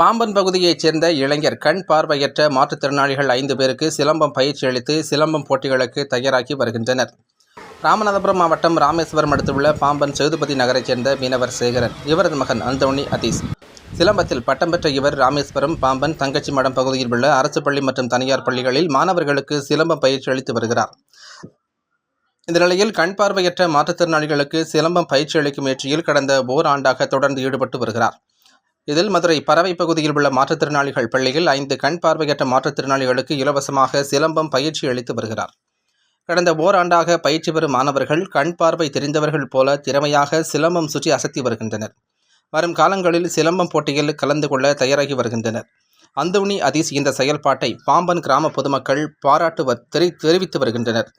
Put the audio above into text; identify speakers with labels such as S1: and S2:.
S1: பாம்பன் பகுதியைச் சேர்ந்த இளைஞர் கண் பார்வையற்ற மாற்றுத்திறனாளிகள் ஐந்து பேருக்கு சிலம்பம் பயிற்சி அளித்து சிலம்பம் போட்டிகளுக்கு தயாராகி வருகின்றனர். ராமநாதபுரம் மாவட்டம் ராமேஸ்வரம் அடுத்துள்ள பாம்பன் சேதுபதி நகரைச் சேர்ந்த மீனவர் சேகரன் இவரது மகன் அந்தோணி அதீஸ். சிலம்பத்தில் பட்டம் பெற்ற இவர் ராமேஸ்வரம் பாம்பன் தங்கச்சி மடம் பகுதியில் உள்ள அரசு பள்ளி மற்றும் தனியார் பள்ளிகளில் மாணவர்களுக்கு சிலம்பம் பயிற்சி அளித்து வருகிறார். இந்த நிலையில் கண் பார்வையற்ற மாற்றுத்திறனாளிகளுக்கு சிலம்பம் பயிற்சி அளிக்கும் முயற்சியில் கடந்த ஓராண்டாக தொடர்ந்து ஈடுபட்டு வருகிறார். இதில் மதுரை பறவை பகுதியில் உள்ள மாற்றுத்திறனாளிகள் பள்ளியில் ஐந்து கண் பார்வையற்ற மாற்றுத்திறனாளிகளுக்கு இலவசமாக சிலம்பம் பயிற்சி அளித்து வருகிறார். கடந்த ஓராண்டாக பயிற்சி பெறும் மாணவர்கள் கண் பார்வை தெரிந்தவர்கள் போல திறமையாக சிலம்பம் சுற்றி அசத்தி வருகின்றனர். வரும் காலங்களில் சிலம்பம் போட்டியில் கலந்து கொள்ள தயாராகி வருகின்றனர். அந்தோணி அதீஸ் இந்த செயல்பாட்டை பாம்பன் கிராம பொதுமக்கள் பாராட்டு தெரி- தெரிவித்து வருகின்றனர்.